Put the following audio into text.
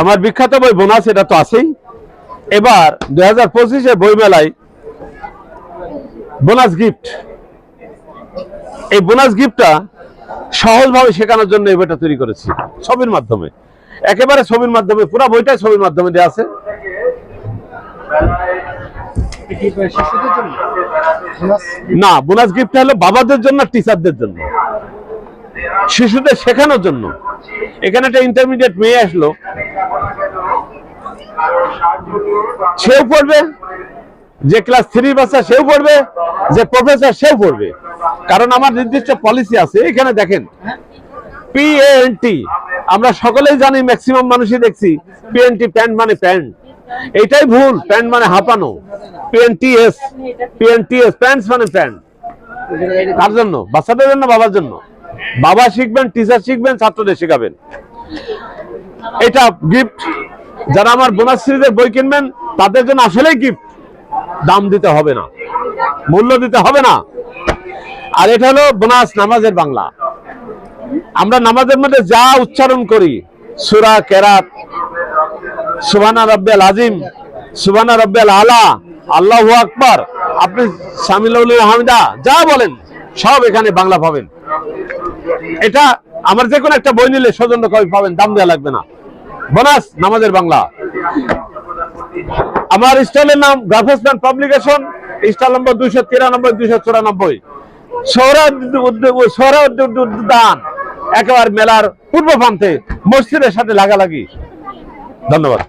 আমার বিখ্যাত বই বোনাস, এটা তো আছেই। এবার দুই হাজার পঁচিশে বই মেলায় বোনাস গিফট এই বোনাস গিফটটা সহজভাবে শেখানোর জন্য এই বইটা তৈরি করেছি, ছবির মাধ্যমে। একেবারে ছবির মাধ্যমে, পুরো বইটাই ছবির মাধ্যমে দেওয়া আছে। না, বোনাস গিফট হলো বাবাদের জন্য টিচারদের জন্য। শিশুদের শেখানোর জন্য। এখানে একটা ইন্টারমিডিয়েট মেয়ে আসলো সেও পড়বে, যে ক্লাস থ্রি বাচ্চা সেও পড়বে, যে প্রফেসর সেও পড়বে। কারণ আমার নির্দিষ্ট পলিসি আছে, এখানে দেখেন পিএনটি আমরা সকলেই জানি ম্যাক্সিমাম মানুষই দেখছি পিএনটি প্যান্ট মানে প্যান্ট এটাই ভুল প্যান্ট মানে হাঁপানো। পিএনটিএস পিএনটিএস প্যান্টস মানে প্যান্ট কার জন্য? বাচ্চাদের জন্য, বাবার জন্য। বাবা শিখবেন টিচার শিখবেন, ছাত্রদের শেখাবেন। এটা গিফট যারা আমার বোনাস সিরিজের বই কিনবেন, তাদের জন্য আসলেই গিফট দাম দিতে হবে না। মূল্য দিতে হবে না। আর এটা হলো বোনাস নামাজের বাংলা। আমরা নামাজের মধ্যে যা উচ্চারণ করি, সুরা, কেরাত সুবানা রব্বেল আজিম সুবানা রব্বেল আলা, আল্লাহু আকবার, আপনি সামিল হামিদা, যা বলেন, সব এখানে বাংলা পাবেন। এটা আমার যে কোনো একটা বই নিলে সৌজন্য কবি পাবেন, দাম দেওয়া লাগবে না। বোনাস, নামাজের বাংলা। আমার স্টলের নাম গ্রাফেসম্যান পাবলিকেশন স্টল নম্বর দুইশো তিরানব্বই, দুইশো চুরানব্বই। সৌরদান একেবারে মেলার পূর্ব প্রান্তে মসজিদের সাথে লাগালাগি। ধন্যবাদ।